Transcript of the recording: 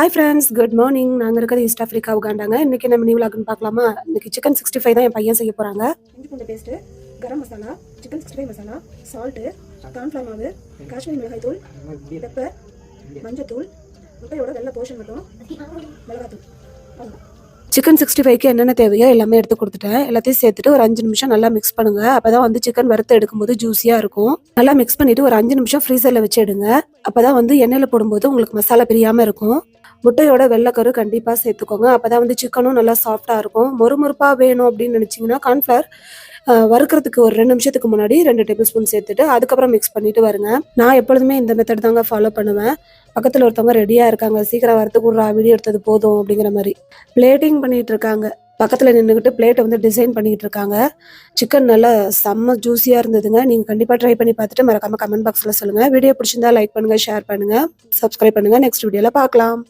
Hi friends good morning நாங்கள் இருக்கிறது east Africa உகாண்டாங்க இன்றைக்கி நம்ம நியூ லாக்னு பார்க்கலாமா? இன்றைக்கி சிக்கன் சிக்ஸ்டி ஃபைவ் தான் என் பையன் செய்ய போகிறாங்க இஞ்சி பூண்டு paste garam masala chicken sixty five masala salt cornflour மாவு காஷ்மீர் மிளகாய் தூள் பெப்பர் மஞ்சத்தூள் முட்டையோட வெள்ளை போர்ஷன் மட்டும் மிளகாத்தூள் சிக்கன் சிக்ஸ்டி ஃபைவ்க்கு என்னென்ன தேவையோ எல்லாமே எடுத்து கொடுத்துட்டேன். எல்லாத்தையும் சேர்த்துட்டு ஒரு அஞ்சு நிமிஷம் நல்லா மிக்ஸ் பண்ணுங்க. அப்பதான் வந்து சிக்கன் வறுத்து எடுக்கும்போது ஜூஸியா இருக்கும். நல்லா மிக்ஸ் பண்ணிட்டு ஒரு அஞ்சு நிமிஷம் ஃப்ரீசர்ல வச்சு எடுங்க. அப்பதான் வந்து எண்ணெயில போடும்போது உங்களுக்கு மசாலா பிரியாம இருக்கும். முட்டையோட வெள்ளைக்கரு கண்டிப்பா சேர்த்துக்கோங்க. அப்பதான் வந்து சிக்கனும் நல்லா சாஃப்டா இருக்கும். மொறுமொறுப்பா வேணும் அப்படின்னு நினைச்சீங்கன்னா கார்ன்ஃபிளவர் வறுக்கிறதுக்கு ஒரு ரெண்டு நிமிஷத்துக்கு முன்னாடி ரெண்டு டேபிள் ஸ்பூன் சேர்த்துட்டு அதுக்கப்புறம் மிக்ஸ் பண்ணிட்டு வருங்க. நான் எப்பொழுதுமே இந்த மெத்தட் தாங்க ஃபாலோ பண்ணுவேன். பக்கத்தில் ஒருத்தவங்க ரெடியாக இருக்காங்க. சீக்கிரம் வரத்துக்கு ஒரு வீடியோ எடுத்தது போதும் அப்படிங்கிற மாதிரி. பிளேட்டிங் பண்ணிட்டு இருக்காங்க. பக்கத்தில் நின்றுக்கிட்டு பிளேட்டை வந்து டிசைன் பண்ணிட்டு இருக்காங்க. சிக்கன் நல்லா செம்ம ஜூஸியாக இருந்ததுங்க. நீங்கள் கண்டிப்பாக ட்ரை பண்ணி பார்த்துட்டு மறக்காம கமெண்ட் பாக்ஸில் சொல்லுங்கள் வீடியோ பிடிச்சிருந்தா லைக் பண்ணுங்கள் ஷேர் பண்ணுங்கள் சப்ஸ்கிரைப் பண்ணுங்கள் நெக்ஸ்ட் வீடியோவில் பார்க்கலாம்.